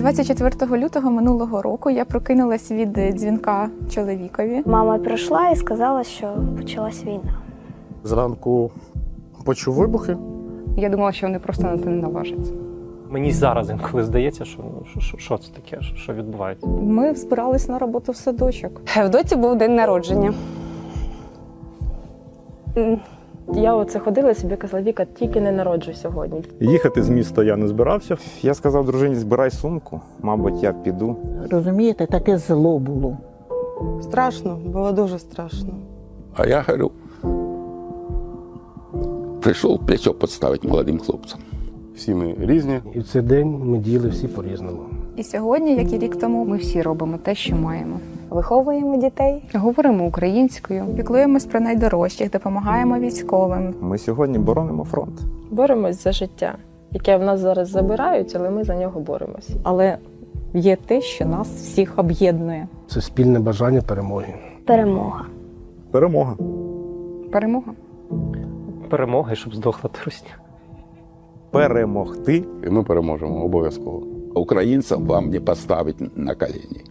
24 лютого минулого року я прокинулась від дзвінка чоловікові. Мама прийшла і сказала, що почалась війна. Зранку почув вибухи. Я думала, що вони просто на це не наважаться. Мені зараз інколи здається, що, ну, що, що, що це таке, що, що відбувається. Ми збирались на роботу в садочок. В доці був день народження. Я оце ходила собі казала, Віка, тільки не народжуй сьогодні. Їхати з міста я не збирався. Я сказав дружині, збирай сумку, мабуть, я піду. Розумієте, таке зло було. Страшно, було дуже страшно. А я говорю, прийшов плечо підставити молодим хлопцям. Всі ми різні. І в цей день ми діяли всі по-різному. І сьогодні, як і рік тому, Ми всі робимо те, що маємо. Виховуємо дітей. Говоримо українською. піклуємось про найдорожчих, допомагаємо військовим. Ми сьогодні боронимо фронт. Боремось за життя, яке в нас зараз забирають, але ми за нього боремось. Але є те, що нас всіх об'єднує. Це спільне бажання перемоги. Перемога. Перемога. Перемога. Перемоги, щоб здохла трусня. Перемогти І ми переможемо обов'язково. Українцям вам не поставить на коліні.